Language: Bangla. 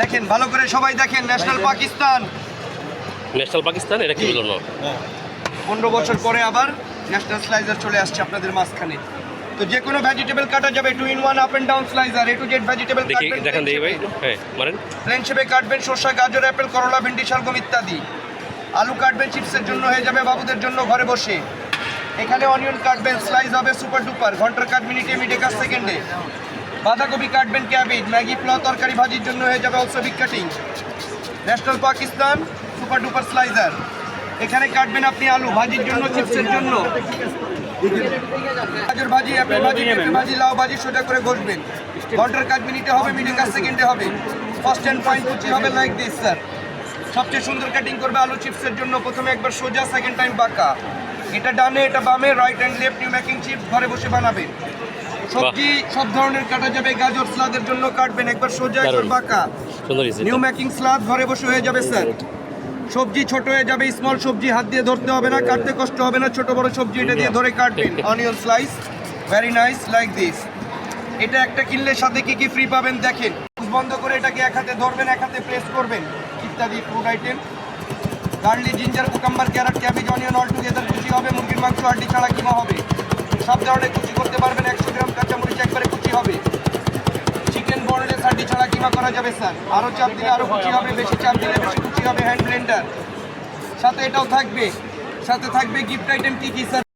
দেখেন ভালো করে সবাই দেখেন ন্যাশনাল পাকিস্তান ন্যাশনাল পাকিস্তান এটা কি বলল? না পনেরো বছর পরে আবার ন্যাশনাল স্লাইজার চলে আসছে আপনাদের মাঝখানে। তো যে কোনো ভেজিটেবল কাটা যাবে two in one up and down slicer A to Z vegetable দেখি দেখান দেখি ভাই। হ্যাঁ মারেন। প্লেন শেপে কাটবেন শসা গাজর অ্যাপেল করলা ভেন্ডি শালগম ইত্যাদি। আলু কাটবেন চিপসের জন্য হয়ে যাবে বাবুদের জন্য ঘরে বসে। এখানে অনিয়ন কাটবেন স্লাইস হবে সুপার ডুপার ঘণ্টার কাট মিনিটে মিনিটে কাজ সেকেন্ডে বাঁধাকপি কাটবেন ক্যাবেজ ম্যাগি পোলাও তরকারি ভাজির জন্য হয়ে যাবে also big cutting national Pakistan super duper slicer এখানে কাটবেন আপনি আলু, ভাজির জন্য, চিপসের জন্য। গাজর ভাজি অ্যাপেল ভাজি পেঁপে ভাজি, লাউ ভাজি, সোজা করে ঘষবেন। ঘণ্টার কাজ মিনিটে হবে, মিনিট কাজ সেকেন্ডে হবে। ফার্স্ট অ্যান্ড পয়েন্ট কুচি হবে লাইক দিস স্যার সবচেয়ে সুন্দর কাটিং করবে আলু, চিপসের জন্য। প্রথমে একবার সোজা সেকেন্ড টাইম বাঁকা এটা ডানে এটা বামে right and left new making chip ঘরে বসে বানাবেন সবজি সব ধরনের কাটা যাবে? গাজর স্লাদের জন্য কাটবেন একবার সোজা একবার বাঁকা। নিউ মেকিং স্লাদ ঘরে বসে হয়ে যাবে স্যার সবজি ছোট হয়ে যাবে স্মল সবজি হাত দিয়ে ধরতে হবে না কাটতে কষ্ট হবে না ছোট বড় সবজি এটা দিয়ে ধরে কাটবেন। Onion slice very nice like this এটা একটা কিনলে সাথে কি কি ফ্রি পাবেন? দেখেন। বন্ধ করে এটাকে এক হাতে ধরবেন এক হাতে প্রেস করবেন। ইত্যাদি food item garlic, ginger, cucumber, carrot, cabbage, onion all together কুচি হবে, মুরগির মাংস, হাড্ডি ছাড়া কিমা হবে। সব ধরনের কুচি করতে পারবেন, একশো গ্রাম কাঁচামরিচ একবারে কুচি হবে। চিকেন বনলেস, হাড্ডি ছাড়া কিমা করা যাবে, স্যার। আরও চাপ দিলে আরও কুচি হবে, বেশি চাপ দিলে বেশি কুচি হবে হ্যান্ড ব্লেন্ডার সাথে এটাও থাকবে। সাথে থাকবে গিফট আইটেম কী কী, স্যার?